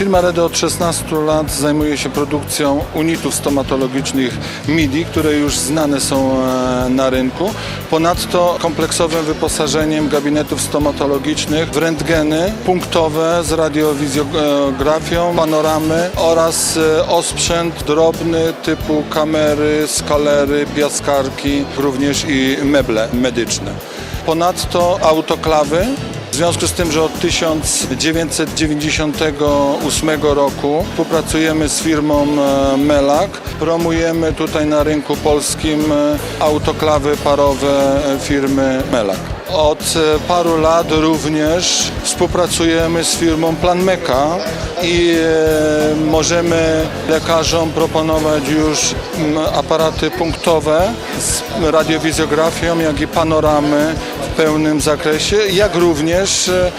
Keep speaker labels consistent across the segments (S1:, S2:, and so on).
S1: Firma Rede od 16 lat zajmuje się produkcją unitów stomatologicznych MIDI, które już znane są e, na rynku. Ponadto kompleksowym wyposażeniem gabinetów stomatologicznych w rentgeny punktowe z radiowizjografią, panoramy oraz e, osprzęt drobny typu kamery, skalery, piaskarki, również i meble medyczne. Ponadto autoklawy w związku z tym, że od 1998 roku współpracujemy z firmą e, Melak, promujemy tutaj na rynku polskim e, autoklawy parowe e, firmy Melak. Od paru lat również współpracujemy z firmą Planmeka i możemy lekarzom proponować już aparaty punktowe z radiowizjografią, jak i panoramy w pełnym zakresie, jak również e,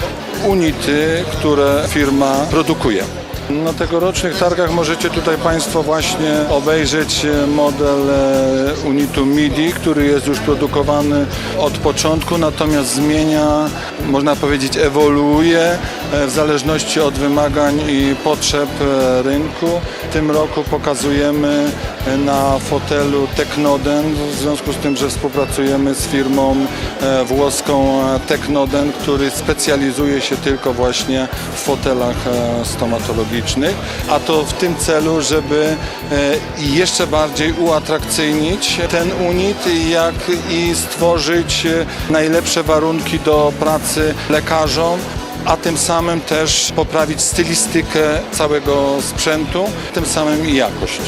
S1: unity, które firma produkuje. Na tegorocznych targach możecie tutaj Państwo właśnie obejrzeć e, model e, unitu MIDI, który jest już produkowany od początku, natomiast zmienia, można powiedzieć, ewoluuje w zależności od wymagań i potrzeb e, rynku. W tym roku pokazujemy e, na fotelu Technoden, w związku z tym, że współpracujemy z firmą e, włoską e, Technoden, który specjalizuje się tylko właśnie w fotelach e, stomatologicznych, a to w tym celu, żeby e, jeszcze bardziej uatrakcyjnić ten unit, jak i stworzyć e, najlepsze warunki do pracy lekarzom, a tym samym też poprawić stylistykę całego sprzętu, tym samym i jakość.